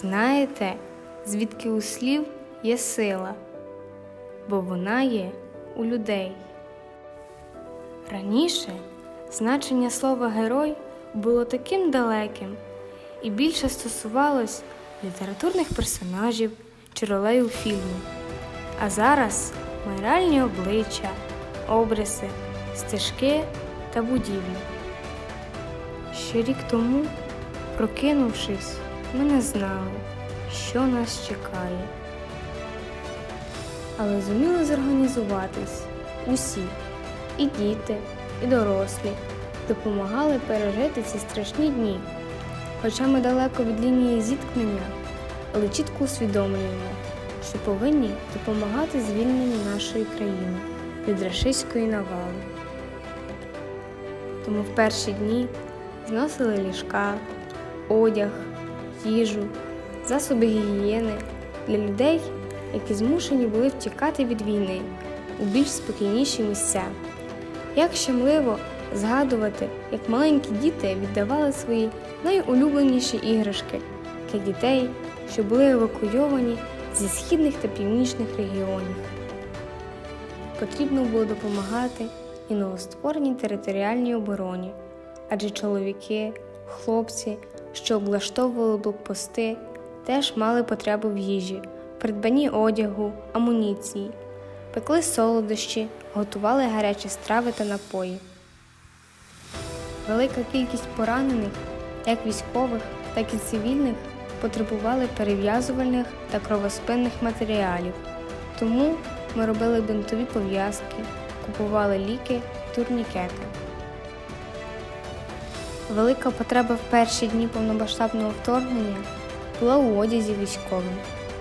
Знаєте, звідки у слів є сила, бо вона є у людей. Раніше значення слова герой було таким далеким і більше стосувалось літературних персонажів чи ролей у фільмі. А зараз ми реальні обличчя, обриси, стежки та будівлі. Ще рік тому, прокинувшись, ми не знали, що нас чекає. Але зуміли зорганізуватись усі, і діти, і дорослі, допомагали пережити ці страшні дні. Хоча ми далеко від лінії зіткнення, але чітко усвідомлюємо, що повинні допомагати звільненню нашої країни від рашистської навали. Тому в перші дні зносили ліжка, одяг, їжу, засоби гігієни для людей, які змушені були втікати від війни у більш спокійніші місця. Як щемливо згадувати, як маленькі діти віддавали свої найулюбленіші іграшки для дітей, що були евакуйовані зі східних та північних регіонів. Потрібно було допомагати і новоствореній територіальній обороні, адже чоловіки, хлопці, що облаштовували блокпости, теж мали потребу в їжі, придбанні одягу, амуніції, пекли солодощі, готували гарячі страви та напої. Велика кількість поранених, як військових, так і цивільних, потребували перев'язувальних та кровоспинних матеріалів. Тому ми робили бинтові пов'язки, купували ліки, турнікети. Велика потреба в перші дні повномасштабного вторгнення була у одязі військовим,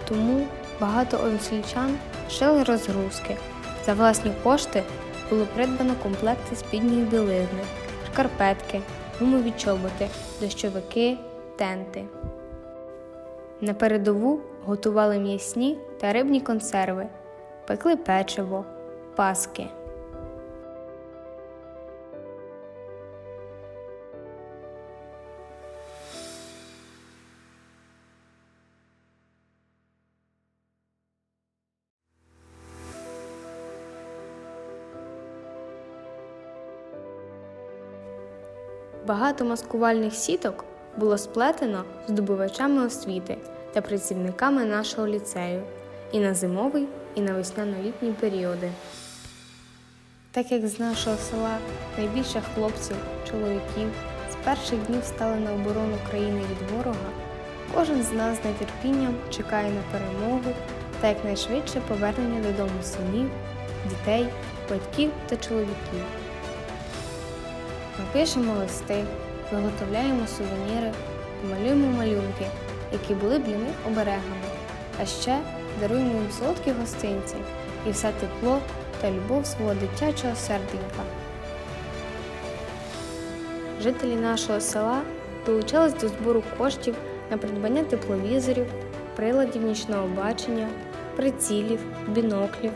тому багато односельчан шили розгрузки. За власні кошти було придбано комплекти спідньої білизни, шкарпетки, гумові чоботи, дощовики, тенти. На передову готували м'ясні та рибні консерви, пекли печиво, паски. Багато маскувальних сіток було сплетено здобувачами освіти та працівниками нашого ліцею і на зимовий, і на весняно-літні періоди. Так як з нашого села найбільше хлопців, чоловіків з перших днів стали на оборону країни від ворога, кожен з нас з нетерпінням чекає на перемогу та якнайшвидше повернення додому синів, дітей, батьків та чоловіків. Ми пишемо листи, виготовляємо сувеніри, малюємо малюнки, які були для них оберегами, а ще даруємо їм солодкі гостинці і все тепло та любов свого дитячого серденька. Жителі нашого села долучались до збору коштів на придбання тепловізорів, приладів нічного бачення, прицілів, біноклів,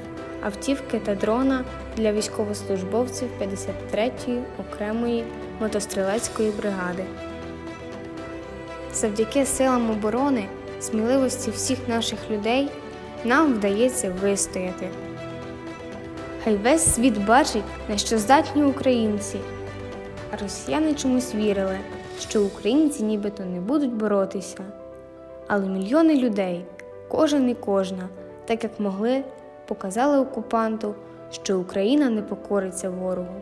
автівки та дрона для військовослужбовців 53-ї окремої мотострілецької бригади. Завдяки силам оборони, сміливості всіх наших людей нам вдається вистояти. Хай весь світ бачить, на що здатні українці. А росіяни чомусь вірили, що українці нібито не будуть боротися. Але мільйони людей, кожен і кожна, так як могли, показали окупанту, що Україна не покориться ворогу.